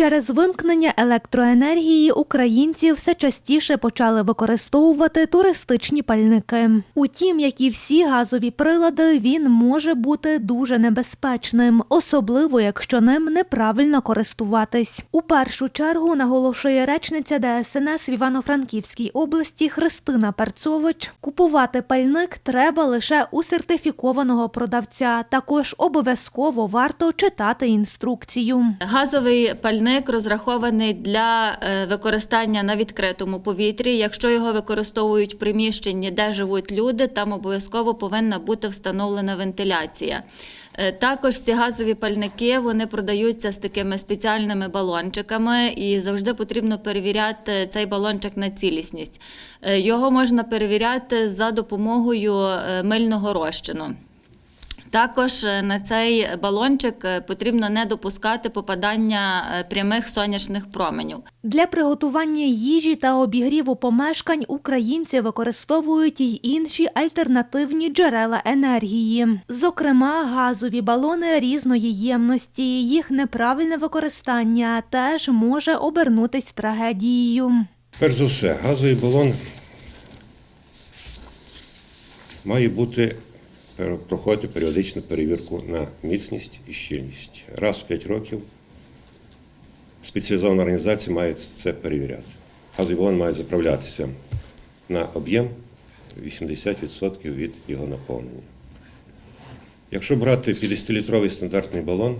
Через вимкнення електроенергії українці все частіше почали використовувати туристичні пальники. Утім, як і всі газові прилади, він може бути дуже небезпечним, особливо якщо ним неправильно користуватись. У першу чергу наголошує речниця ДСНС в Івано-Франківській області Христина Перцович. Купувати пальник треба лише у сертифікованого продавця. Також обов'язково варто читати інструкцію. Газовий пальник розрахований для е, використання на відкритому повітрі. Якщо його використовують в приміщенні, де живуть люди, там обов'язково повинна бути встановлена вентиляція. Е, Також ці газові пальники вони продаються з такими спеціальними балончиками, і завжди потрібно перевіряти цей балончик на цілісність. Е, Його можна перевіряти за допомогою мильного розчину. Також е, на цей балончик е, потрібно не допускати попадання е, прямих сонячних променів. Для приготування їжі та обігріву помешкань українці використовують й інші альтернативні джерела енергії, зокрема газові балони різної ємності. Їх неправильне використання теж може обернутись трагедією. Перш за все, газовий балон має бути проходити періодичну перевірку на міцність і щільність. Раз в 5 років спеціалізована організація має це перевіряти. Газовий балон має заправлятися на об'єм 80% від його наповнення. Якщо брати 50-літровий стандартний балон,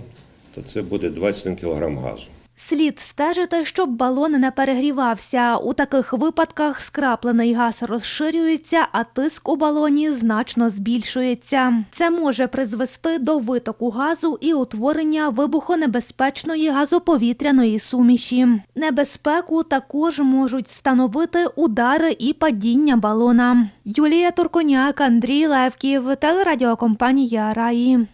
то це буде 21 кг газу. Слід стежити, щоб балон не перегрівався. У таких випадках скраплений газ розширюється, а тиск у балоні значно збільшується. Це може призвести до витоку газу і утворення вибухонебезпечної газоповітряної суміші. Небезпеку також можуть становити удари і падіння балона. Юлія Турконяк, Андрій Левків, телерадіокомпанія Раї.